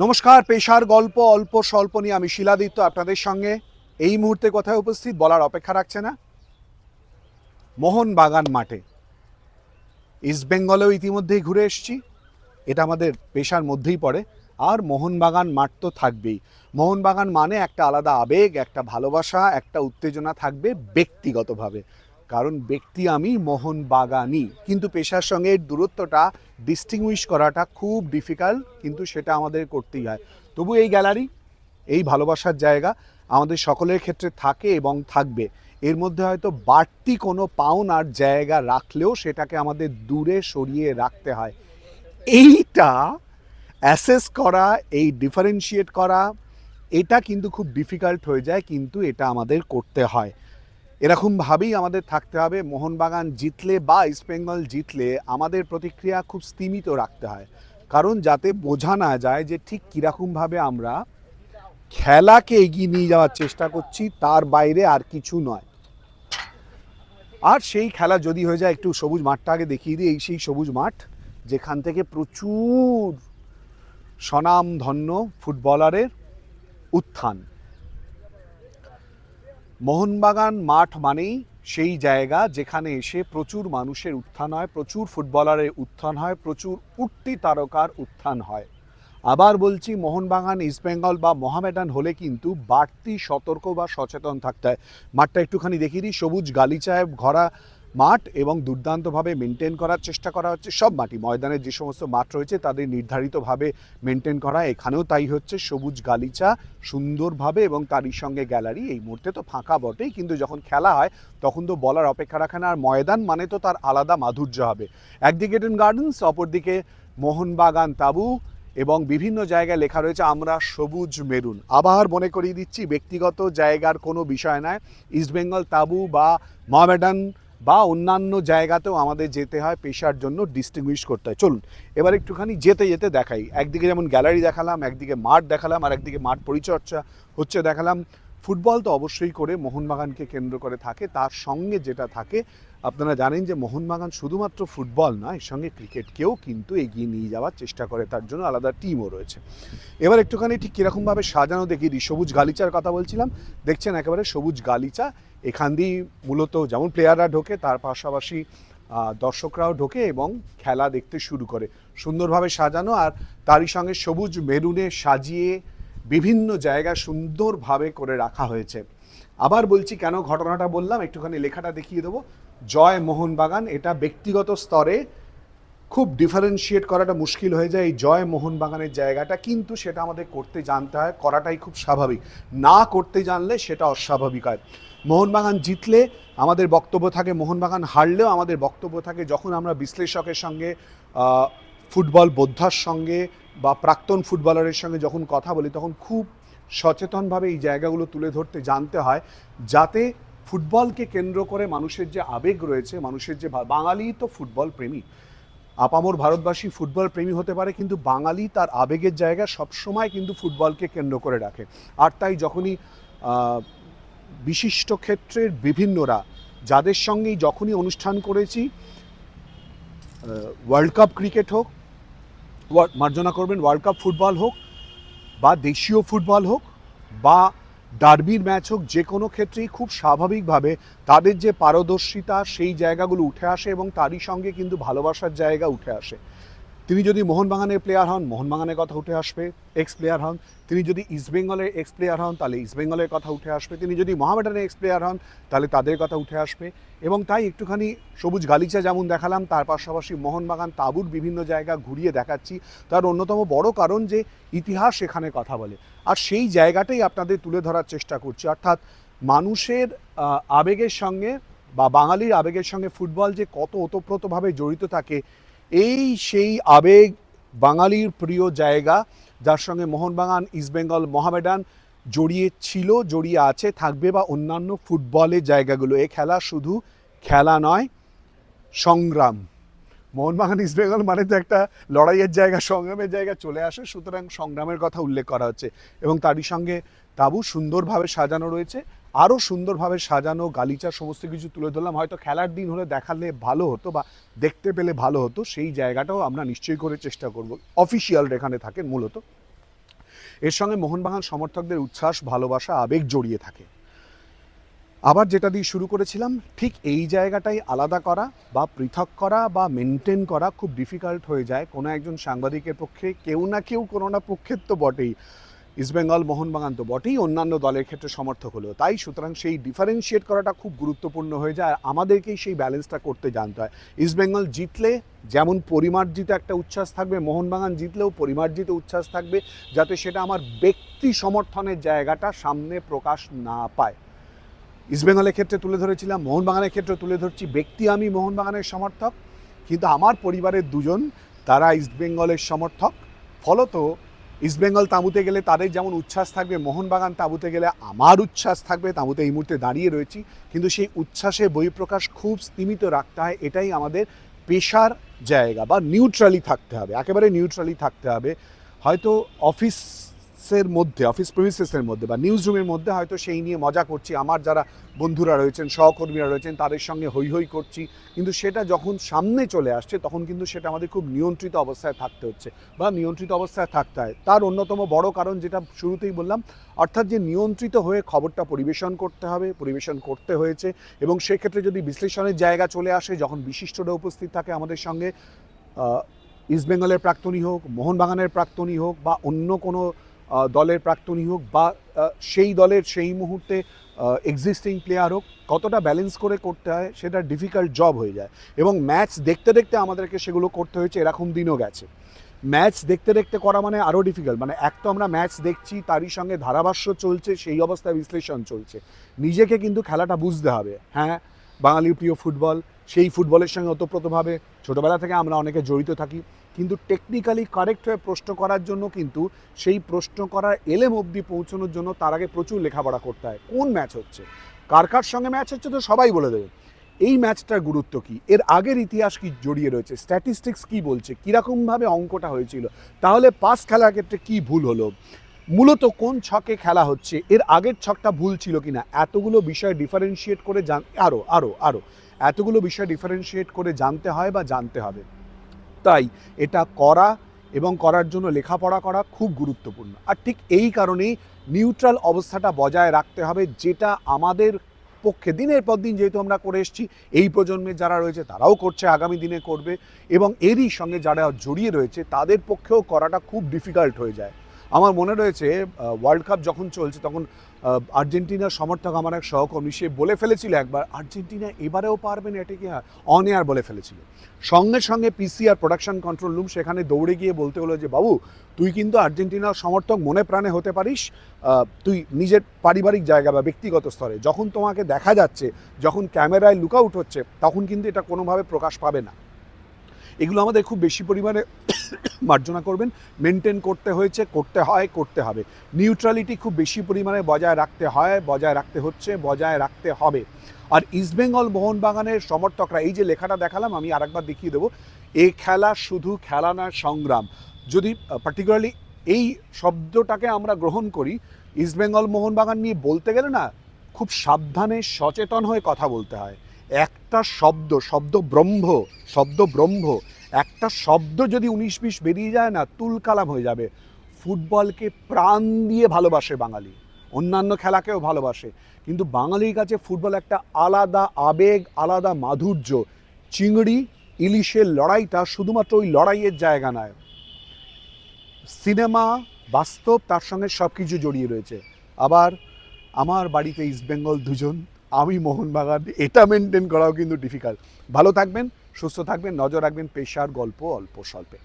নমস্কার, পেশার গল্প, অল্প স্বল্প নিয়ে আমি শিলাদিত্য আপনাদের সঙ্গে। এই মুহূর্তে কোথায় উপস্থিত বলার অপেক্ষা রাখছে না? মোহনবাগান মাঠে। ইস্ট বেঙ্গলেও ইতিমধ্যেই ঘুরে এসেছি। এটা আমাদের পেশার মধ্যেই পড়ে। আর মোহনবাগান মাঠ তো থাকবেই। মোহনবাগান মানে একটা আলাদা আবেগ, একটা ভালোবাসা, একটা উত্তেজনা থাকবে ব্যক্তিগতভাবে। কারণ ব্যক্তি আমি মোহনবাগানই কিন্তু পেশার সঙ্গে দূরত্বটা ডিস্টিংউইশ করাটা খুব ডিফিকাল্ট কিন্তু সেটা আমাদের করতেই হয়। তবু এই গ্যালারি এই ভালোবাসার জায়গা আমাদের সকলের ক্ষেত্রে থাকে এবং থাকবে। এর মধ্যে হয়তো বাড়তি কোনো পাওনার জায়গা রাখলেও সেটাকে আমাদের দূরে সরিয়ে রাখতে হয়। এইটা অ্যাসেস করা, এই ডিফারেন্সিয়েট করা, এটা কিন্তু খুব ডিফিকাল্ট হয়ে যায়, কিন্তু এটা আমাদের করতে হয়। এরকমভাবেই আমাদের থাকতে হবে। মোহনবাগান জিতলে বা ইস্টবেঙ্গল জিতলে আমাদের প্রতিক্রিয়া খুব স্তীমিত রাখতে হয়। কারণ যাতে বোঝা না যায় যে ঠিক কীরকমভাবে আমরা খেলাকে এগিয়ে নিয়ে যাওয়ার চেষ্টা করছি, তার বাইরে আর কিছু নয়। আর সেই খেলা যদি হয়ে যায়, একটু সবুজ মাঠটা আগে দেখিয়ে দিই। এই সেই সবুজ মাঠ, যেখান থেকে প্রচুর স্বনামধন্য ফুটবলারের উত্থান। মোহনবাগান মাঠ মানেই সেই জায়গা যেখানে এসে প্রচুর মানুষের উত্থান হয়, প্রচুর ফুটবলারের উত্থান হয়, প্রচুর উঠতি তারকার উত্থান হয়। আবার বলছি, মোহনবাগান ইস্টবেঙ্গল বা মোহামেডান হলে কিন্তু বাড়তি সতর্ক বা সচেতন থাকতে হয়। মাঠটা একটুখানি দেখিয়ে দিই, সবুজ গালিচায় ভরা মাঠ এবং দুর্দান্তভাবে মেনটেন করার চেষ্টা করা হচ্ছে। সব মাটি ময়দানের যে সমস্ত মাঠ রয়েছে, তাদের নির্ধারিতভাবে মেনটেন করা। এখানেও তাই হচ্ছে, সবুজ গালিচা সুন্দরভাবে এবং তারই সঙ্গে গ্যালারি এই মুহূর্তে তো ফাঁকা বটেই, কিন্তু যখন খেলা হয়, তখন তো বলার অপেক্ষা রাখে না, আর ময়দান মানে তো তার আলাদা মাধুর্য হবে। একদিকে এডেন গার্ডেন্স অপরদিকে মোহনবাগান তাবু এবং বিভিন্ন জায়গায় লেখা রয়েছে, আমরা সবুজ মেরুন। আবার মনে করিয়ে দিচ্ছি, ব্যক্তিগত জায়গার কোনো বিষয় নয় ইস্টবেঙ্গল তাবু বা মহামেডান বা অন্যান্য জায়গাতেও আমাদের যেতে হয় পেশার জন্য ডিস্টিংগুইশ করতে হয়। চলুন, এবার একটুখানি যেতে যেতে দেখাই। একদিকে যেমন গ্যালারি দেখালাম, একদিকে মাঠ দেখালাম, আর একদিকে মাঠ পরিচর্যা হচ্ছে দেখালাম। ফুটবল তো অবশ্যই করে মোহনবাগানকে কেন্দ্র করে থাকে, তার সঙ্গে যেটা থাকে আপনারা জানেন যে মোহনবাগান শুধুমাত্র ফুটবল নয় এর সঙ্গে ক্রিকেটকেও কিন্তু এগিয়ে নিয়ে যাওয়ার চেষ্টা করে। তার জন্য আলাদা টিমও রয়েছে। এবার একটুখানি ঠিক কীরকমভাবে সাজানো দেখিয়ে দিই সবুজ গালিচার কথা বলছিলাম। দেখছেন একেবারে সবুজ গালিচা। এখান দিয়েই মূলত যেমন প্লেয়াররা ঢোকে, তার পাশাপাশি দর্শকরাও ঢোকে এবং খেলা দেখতে শুরু করে। সুন্দরভাবে সাজানো আর তারই সঙ্গে সবুজ মেরুনে সাজিয়ে বিভিন্ন জায়গা সুন্দরভাবে করে রাখা হয়েছে। আবার বলছি কেন ঘটনাটা বললাম? একটুখানি লেখাটা দেখিয়ে দেবো। জয় মোহনবাগান, এটা ব্যক্তিগত স্তরে খুব ডিফারেন্সিয়েট করাটা মুশকিল হয়ে যায় এই জয় মোহনবাগানের জায়গাটা, কিন্তু সেটা আমাদের করতে জানতে হয়, করাটাই খুব স্বাভাবিক। না করতে জানলে সেটা অস্বাভাবিক হয়। মোহনবাগান জিতলে আমাদের বক্তব্য থাকে, মোহনবাগান হারলেও আমাদের বক্তব্য থাকে, যখন আমরা বিশ্লেষকের সঙ্গে ফুটবল বোদ্ধার সঙ্গে বা প্রাক্তন ফুটবলারের সঙ্গে যখন কথা বলি, তখন খুব সচেতনভাবে এই জায়গাগুলো তুলে ধরতে জানতে হয়, যাতে ফুটবলকে কেন্দ্র করে মানুষের যে আবেগ রয়েছে, মানুষের যে বাঙালি তো ফুটবল প্রেমী। আপামর ভারতবাসী ফুটবল প্রেমী হতে পারে, কিন্তু বাঙালি তার আবেগের জায়গা সবসময় কিন্তু ফুটবলকে কেন্দ্র করে রাখে। আর তাই যখনই বিশিষ্ট ক্ষেত্রের বিভিন্নরা, যাদের সঙ্গেই যখনই অনুষ্ঠান করেছি ওয়ার্ল্ড কাপ ক্রিকেট হোক মার্জনা করবেন ওয়ার্ল্ড কাপ ফুটবল হোক, বা দেশীয় ফুটবল হোক, বা ডার্বির ম্যাচ হোক, যে কোনো ক্ষেত্রেই খুব স্বাভাবিকভাবে তাদের যে পারদর্শিতা, সেই জায়গাগুলো উঠে আসে এবং তারই সঙ্গে কিন্তু ভালোবাসার জায়গা উঠে আসে। তিনি যদি মোহনবাগানের প্লেয়ার হন, মোহনবাগানের কথা উঠে আসবে এক্স প্লেয়ার হন। তিনি যদি ইস্টবেঙ্গলের এক্স প্লেয়ার হন, তাহলে ইস্টবেঙ্গলের কথা উঠে আসবে। তিনি যদি মহামেডানের এক্স প্লেয়ার হন, তাহলে তাদের কথা উঠে আসবে। এবং তাই একটুখানি সবুজ গালিচা যেমন দেখালাম, তার পাশাপাশি মোহনবাগান তাঁবুর বিভিন্ন জায়গা ঘুরিয়ে দেখাচ্ছি। তার অন্যতম বড় কারণ যে, ইতিহাস এখানে কথা বলে। আর সেই জায়গাটাই আপনাদের তুলে ধরার চেষ্টা করছি। অর্থাৎ মানুষের আবেগের সঙ্গে বা বাঙালির আবেগের সঙ্গে ফুটবল যে কত ওতপ্রোতভাবে জড়িত থাকে এই সেই আবেগ বাঙালির প্রিয় জায়গা, যার সঙ্গে মোহনবাগান ইস্টবেঙ্গল মোহামেডান জড়িয়ে ছিল, জড়িয়ে আছে, থাকবে বা অন্যান্য ফুটবলের জায়গাগুলো। এ খেলা শুধু খেলা নয়, সংগ্রাম। মোহনবাগান ইস্টবেঙ্গল মানে তো একটা লড়াইয়ের জায়গা, সংগ্রামের জায়গা চলে আসে, সুতরাং সংগ্রামের কথা উল্লেখ করা হচ্ছে এবং তারই সঙ্গে তাবু সুন্দরভাবে সাজানো রয়েছে। আরও সুন্দরভাবে সাজানো, গালিচা, সমস্ত কিছু তুলে ধরলাম। হয়তো খেলার দিন হলে দেখালে ভালো হতো বা দেখতে পেলে ভালো হতো, সেই জায়গাটাও আমরা নিশ্চয়ই করে চেষ্টা করব। অফিসিয়াল এখানে থাকেন মূলত। এর সঙ্গে মোহনবাগান সমর্থকদের উচ্ছ্বাস, ভালোবাসা, আবেগ জড়িয়ে থাকে। আবার যেটা দিয়ে শুরু করেছিলাম, ঠিক এই জায়গাটাই আলাদা করা বা পৃথক করা বা মেনটেন করা খুব ডিফিকাল্ট হয়ে যায়। কোনো একজন সাংবাদিকের পক্ষে, কেউ না কেউ কোনো না পক্ষের তো বটেই। ইস্টবেঙ্গল মোহনবাগান তো বটেই, অন্যান্য দলের ক্ষেত্রে সমর্থক হলো তাই সুতরাং সেই ডিফারেন্সিয়েট করাটা খুব গুরুত্বপূর্ণ হয়ে যায়, আর আমাদেরকেই সেই ব্যালেন্সটা করতে জানতে হয়। ইস্টবেঙ্গল জিতলে যেমন পরিমার্জিত একটা উচ্ছ্বাস থাকবে, মোহনবাগান জিতলেও পরিমার্জিত উচ্ছ্বাস থাকবে, যাতে সেটা আমার ব্যক্তি সমর্থনের জায়গাটা সামনে প্রকাশ না পায়। ইস্টবেঙ্গলের ক্ষেত্রে তুলে ধরেছিলাম, মোহনবাগানের ক্ষেত্রে তুলে ধরছি, ব্যক্তি আমি মোহনবাগানের সমর্থক, কিন্তু আমার পরিবারের দুজন, তারা ইস্টবেঙ্গলের সমর্থক। ফলত ইস্টবেঙ্গল তাঁবুতে গেলে তাদের যেমন উচ্ছ্বাস থাকবে, মোহনবাগান তাঁবুতে গেলে আমার উচ্ছ্বাস থাকবে, তাঁবুতে এই মুহূর্তে দাঁড়িয়ে রয়েছি। কিন্তু সেই উচ্ছ্বাসে বহিঃপ্রকাশ খুব স্তীমিত রাখতে হয়, এটাই আমাদের পেশার জায়গা বা নিউট্রালি থাকতে হবে, একেবারে নিউট্রালি থাকতে হবে। হয়তো অফিসের মধ্যে অফিস প্রিমিসেসের মধ্যে বা নিউজ রুমের মধ্যে হয়তো সেই নিয়ে মজা করছি। আমার যারা বন্ধুরা রয়েছেন, সহকর্মীরা রয়েছেন, তাদের সঙ্গে হই হই করছি। কিন্তু সেটা যখন সামনে চলে আসছে, তখন কিন্তু সেটা আমাদের খুব নিয়ন্ত্রিত অবস্থায় থাকতে হচ্ছে বা নিয়ন্ত্রিত অবস্থায় থাকতে হয়। তার অন্যতম বড় কারণ যেটা শুরুতেই বললাম, অর্থাৎ যে নিয়ন্ত্রিত হয়ে খবরটা পরিবেশন করতে হবে, পরিবেশন করতে হয়েছে এবং সেক্ষেত্রে যদি বিশ্লেষণের জায়গা চলে আসে, যখন বিশিষ্টরা উপস্থিত থাকে আমাদের সঙ্গে ইস্টবেঙ্গলের প্রাক্তনী হোক মোহনবাগানের প্রাক্তনী হোক বা অন্য কোনো দলের প্রাক্তনী হোক বা সেই দলের সেই মুহূর্তে এক্সিস্টিং প্লেয়ার হোক, কতটা ব্যালেন্স করে করতে হয় সেটা ডিফিকাল্ট জব হয়ে যায়। এবং ম্যাচ দেখতে দেখতে আমাদেরকে সেগুলো করতে হয়েছে, এরকম দিনও গেছে। ম্যাচ দেখতে দেখতে করা মানে আরও ডিফিকাল্ট মানে এক তো আমরা ম্যাচ দেখছি, তারই সঙ্গে ধারাভাষ্য চলছে, সেই অবস্থায় বিশ্লেষণ চলছে। নিজেকে কিন্তু খেলাটা বুঝতে হবে। হ্যাঁ বাঙালির প্রিয় ফুটবল সেই ফুটবলের সঙ্গে ওতপ্রোতভাবে ছোটোবেলা থেকে আমরা অনেকে জড়িত থাকি, কিন্তু টেকনিক্যালি কারেক্ট হয়ে প্রশ্ন করার জন্য কিন্তু সেই প্রশ্ন করার এলেম অবধি পৌঁছানোর জন্য তার আগে প্রচুর লেখাপড়া করতে হয়। কোন ম্যাচ হচ্ছে? কার কার সঙ্গে ম্যাচ হচ্ছে তো সবাই বলে দেবে। এই ম্যাচটার গুরুত্ব কি? এর আগের ইতিহাস কি জড়িয়ে রয়েছে? স্ট্যাটিস্টিক্স কি বলছে? কীরকমভাবে অঙ্কটা হয়েছিল? তাহলে পাস খেলার ক্ষেত্রে কি ভুল হলো? মূলত কোন ছকে খেলা হচ্ছে? এর আগের ছকটা ভুল ছিল কিনা? এতগুলো বিষয় ডিফারেন্সিয়েট করে জান আরও আরও আরও এতগুলো বিষয় ডিফারেন্সিয়েট করে জানতে হয় বা জানতে হবে। তাই এটা করা এবং করার জন্য লেখাপড়া করা খুব গুরুত্বপূর্ণ। আর ঠিক এই কারণেই নিউট্রাল অবস্থাটা বজায় রাখতে হবে, যেটা আমাদের পক্ষে দিনের পর দিন যেহেতু আমরা করে এসেছি, এই প্রজন্মের যারা রয়েছে তারাও করছে, আগামী দিনে করবে এবং এরই সঙ্গে যারা জড়িয়ে রয়েছে তাদের পক্ষেও করাটা খুব ডিফিকাল্ট হয়ে যায়। আমার মনে রয়েছে ওয়ার্ল্ড কাপ যখন চলছে তখন আর্জেন্টিনার সমর্থক আমার এক সহকর্মী, সে বলে ফেলেছিল একবার, আর্জেন্টিনা এবারেও পারবে না, এটা কি অন এয়ার বলে ফেলেছিল। সঙ্গে সঙ্গে পিসিআর প্রোডাকশন কন্ট্রোল রুম সেখানে দৌড়ে গিয়ে বলতে হলো যে, বাবু, তুই কিন্তু আর্জেন্টিনার সমর্থক মনে প্রাণে হতে পারিস তুই নিজের পারিবারিক জায়গা বা ব্যক্তিগত স্তরে, যখন তোমাকে দেখা যাচ্ছে, যখন ক্যামেরায় লুক আউট হচ্ছে, তখন কিন্তু এটা কোনোভাবে প্রকাশ পাবে না। এগুলো আমাদের খুব বেশি পরিমাণে মার্জনা করবেন। মেনটেন করতে হয়েছে, করতে হয়, করতে হবে। নিউট্রালিটি খুব বেশি পরিমাণে বজায় রাখতে হয়, বজায় রাখতে হচ্ছে, বজায় রাখতে হবে। আর ইস্টবেঙ্গল মোহনবাগানের সমর্থকরা, এই যে লেখাটা দেখালাম, আমি আরেকবার দেখিয়ে দেবো। এ খেলা শুধু খেলা না সংগ্রাম। যদি পার্টিকুলারলি এই শব্দটাকে আমরা গ্রহণ করি ইস্টবেঙ্গল মোহনবাগান নিয়ে বলতে গেলে না, খুব সাবধানে, সচেতন হয়ে কথা বলতে হয়। একটা শব্দ শব্দ ব্রহ্ম শব্দ ব্রহ্ম একটা শব্দ যদি উনিশ বিশ বেরিয়ে যায় না, তুলকালাম হয়ে যাবে। ফুটবলকে প্রাণ দিয়ে ভালোবাসে বাঙালি। অন্যান্য খেলাকেও ভালোবাসে। কিন্তু বাঙালির কাছে ফুটবল একটা আলাদা আবেগ, আলাদা মাধুর্য। চিংড়ি, ইলিশের লড়াইটা শুধুমাত্র ওই লড়াইয়ের জায়গা নয়। সিনেমা বাস্তব, তার সঙ্গে সব কিছু জড়িয়ে রয়েছে। আবার আমার বাড়িতে ইস্টবেঙ্গল দুজন, আমি মোহনবাগান, এটা মেনটেন করাও কিন্তু ডিফিকাল্ট ভালো থাকবেন। সুস্থ থাকবেন নজর রাখবেন পেশার গল্প অল্প স্বল্পে।